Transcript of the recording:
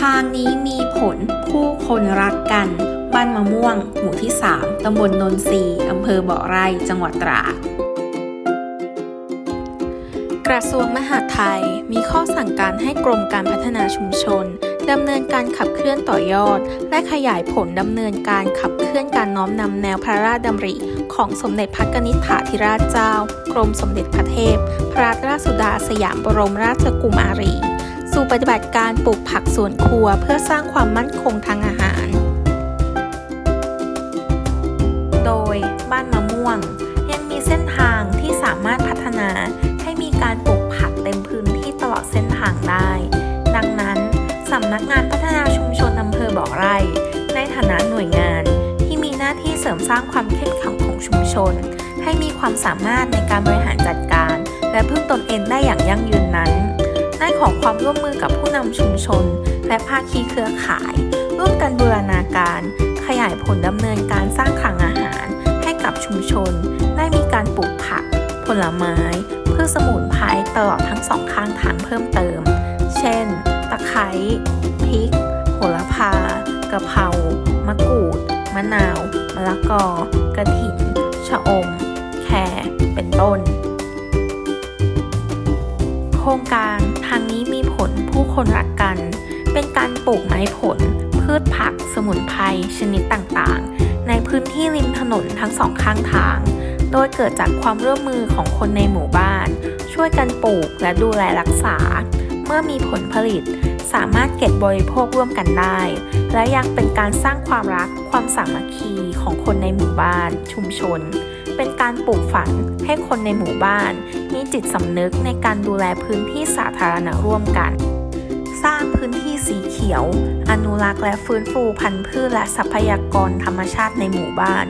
ทางนี้มีผลผู้คนรักกัน บ้านมะม่วง หมู่ที่ 3 ตำบลนนทรีอำเภอบ่อไร่จังหวัดตราดกระทรวงมหาดไทยมีข้อสั่งการให้กรมการพัฒนาชุมชนดำเนินการขับเคลื่อนต่อยอด และขยายผลดำเนินการขับเคลื่อนการน้อมนำแนวพระราชดำริ ของสมเด็จพระนิษฐาธิราชเจ้า กรมสมเด็จพระเทพ พระราชสุดาสยามบรมราชกุมารี ปฏิบัติการปลูกผักสวนครัวเพื่อสร้างความมั่นคงทางอาหาร โดยบ้านมะม่วง ยังมีเส้นทางที่สามารถพัฒนาให้มีการปลูกผักเต็มพื้นที่ตลอดเส้นทางได้ ดังนั้นสำนักงานพัฒนาชุมชนอำเภอบ่อไร่ ในฐานะหน่วยงานที่มีหน้าที่เสริมสร้างความเข้มแข็งของชุมชน ให้มีความสามารถในการบริหารจัดการ และพึ่งตนเองได้อย่างยั่งยืนนั้น ได้ขอความร่วมมือกับผู้นำชุมชน และภาคีเครือข่าย ร่วมกันบูรณาการ ขยายผลดำเนินการสร้างคลังอาหารให้กับชุมชน ได้มีการปลูกผัก ผลไม้พืชสมุนไพรตลอดทั้งสองข้างทางเพิ่มเติม เช่น ตะไคร้พริกโหระพากะเพรามะกรูด มะนาว มะละกอ กระถิ่นชะอม แครเป็นต้น ครงการทางนี้มีผลผู้คนรักกัน เป็นการปลูกไม้ผล พืชผัก สมุนไพรชนิดต่างๆ ในพื้นที่ริมถนนทั้งสองข้างทาง โดยเกิดจากความร่วมมือของคนในหมู่บ้าน ช่วยกันปลูกและดูแลรักษา เมื่อมีผลผลิต สามารถเก็บบริโภคร่วมกันได้ และยังเป็นการสร้างความรักความสามัคคีของคนในหมู่บ้าน ชุมชน เป็นการปลูกฝังให้คนในหมู่บ้าน มีจิตสำนึกในการดูแลพื้นที่สาธารณะร่วมกัน สร้างพื้นที่สีเขียว อนุรักษ์และฟื้นฟูพันธุ์พืชและทรัพยากรธรรมชาติในหมู่บ้าน